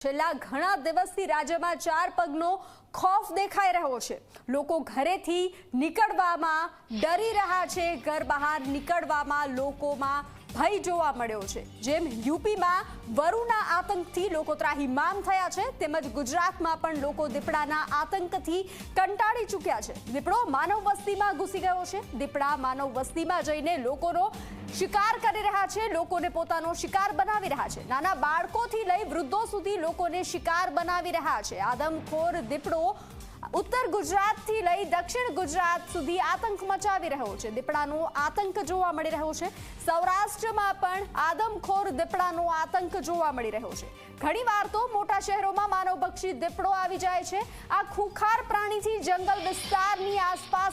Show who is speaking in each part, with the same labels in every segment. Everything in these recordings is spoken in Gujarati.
Speaker 1: છેલ્લા ઘણા દિવસથી રાજ્યમાં ચાર પગનો ખોફ દેખાઈ રહ્યો છે. લોકો ઘરેથી નીકળવામાં ડરી રહ્યા છે. ઘર બહાર નીકળવામાં લોકોમાં ભય જોવા મળ્યો છે. જેમ યુપીમાં વરુના આતંકથી લોકો ત્રાહિમામ થયા છે, તેમજ ગુજરાતમાં પણ લોકો દીપડાના આતંકથી કંટાળી ચૂક્યા છે. દીપડો માનવ વસ્તીમાં ઘૂસી ગયો છે. દીપડા માનવ વસ્તીમાં જઈને લોકોનો શિકાર કરી રહ્યા છે, લોકોને પોતાનો શિકાર બનાવી રહ્યા છે. નાના બાળકોથી લઈ વૃદ્ધો સુધી લોકોને શિકાર બનાવી રહ્યા છે. આદમખોર દીપડો ઉત્તર ગુજરાતથી લઈ દક્ષિણ ગુજરાત સુધી આતંક મચાવી રહ્યો છે. દીપડાનો આતંક જોવા મળી રહ્યો છે. સૌરાષ્ટ્રમાં પણ આદમખોર દીપડાનો આતંક જોવા મળી રહ્યો છે. ઘણીવાર તો મોટા શહેરોમાં માનવભક્ષી દીપડો આવી જાય છે. આ ખુખાર પ્રાણીથી જંગલ વિસ્તારની આસપાસ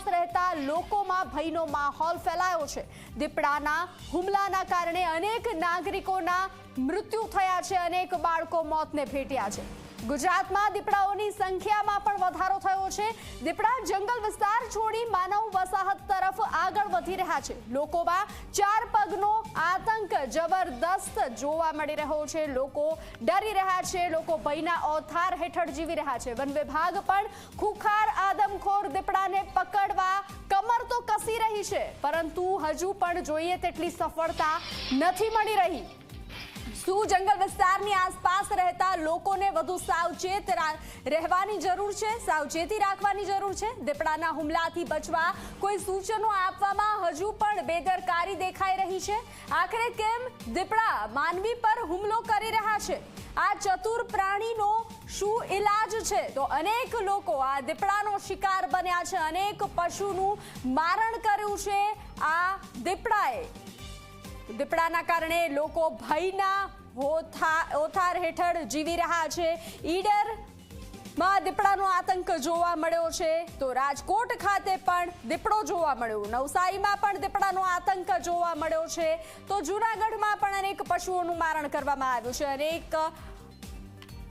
Speaker 1: લોકોમાં ભયનો માહોલ ફેલાયો છે. દીપડાના હુમલાના કારણે અનેક નાગરિકોના મૃત્યુ થયા છે. અનેક બાળકો મોતને ભેટ્યા છે. ગુજરાતમાં દીપડાઓની સંખ્યામાં પણ વધારો થયો છે. દીપડા જંગલ વિસ્તાર છોડી માનવ વસાહત તરફ આગળ વધી રહ્યા છે. લોકોમાં ચાર પગનો આતંક જબરદસ્ત જોવા મળી રહ્યો છે. લોકો ડરી રહ્યા છે. લોકો ભયના ઓથાર હેઠળ જીવી રહ્યા છે. વન વિભાગ પણ ખુખાર છે, પરંતુ હજુ પણ જોઈએ તેટલી સફળતા નથી મળી રહી. શું જંગલ વિસ્તારની આસપાસ રહેતા લોકોને વધુ સાવચેત રહેવાની જરૂર છે? સાવચેતી રાખવાની જરૂર છે? દીપડાના હુમલાથી બચવા કોઈ સૂચનો આપવામાં હજુ પણ બેદરકારી દેખાઈ રહી છે? આખરે કેમ દીપડા માનવી પર હુમલો કરી રહ્યા છે? આ ચતુર પ્રાણીનો શું ઈલાજ છે? તો અનેક લોકો આ દીપડાનો શિકાર બન્યા છે. અનેક પશુનું મારણ કર્યું છે આ દીપડાએ. દીપડાના કારણે લોકો ભયના ઓથાર હેઠળ જીવી રહ્યા છે. ઈડર માં દીપડાનો આતંક જોવા મળ્યો છે. તો રાજકોટ ખાતે પણ દીપડો જોવા મળ્યો. નવસારીમાં પણ દીપડાનો આતંક જોવા મળ્યો છે. તો જૂનાગઢમાં પણ અનેક પશુઓનું મારણ કરવામાં આવ્યું છે. અનેક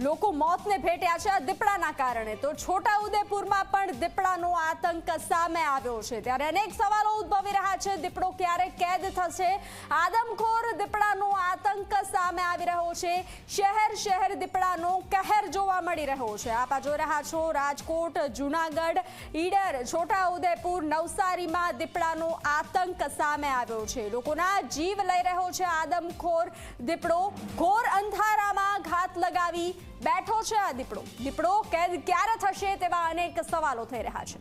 Speaker 1: લોકો મોતને ભેટ્યા છે દીપડાના કારણે. તો છોટા ઉદેપુરમાં પણ દીપડાનો આતંક સામે આવ્યો છે. ત્યારે અનેક સવાલો ઉદ્ભવી રહ્યા છે. દીપડો ક્યારે કેદ થશે? આદમખોર દીપડાનો છે. શહેર શહેર દીપડાનો કહેર જોવા મળી રહ્યો છે. આપ જોઈ રહ્યા છો રાજકોટ, જુનાગઢ, ઈડર છોટા ઉદેપુર નવસારીમાં દીપડાનો આતંક સામે આવ્યો છે. લોકોના જીવ લઈ રહ્યો છે આદમખોર દીપડો. ઘોર અંધારામાં ઘાત લગાવી બેઠો છે આ દીપડો. દીપડો કેદ ક્યારે થશે તેવા અનેક સવાલો થઈ રહ્યા છે.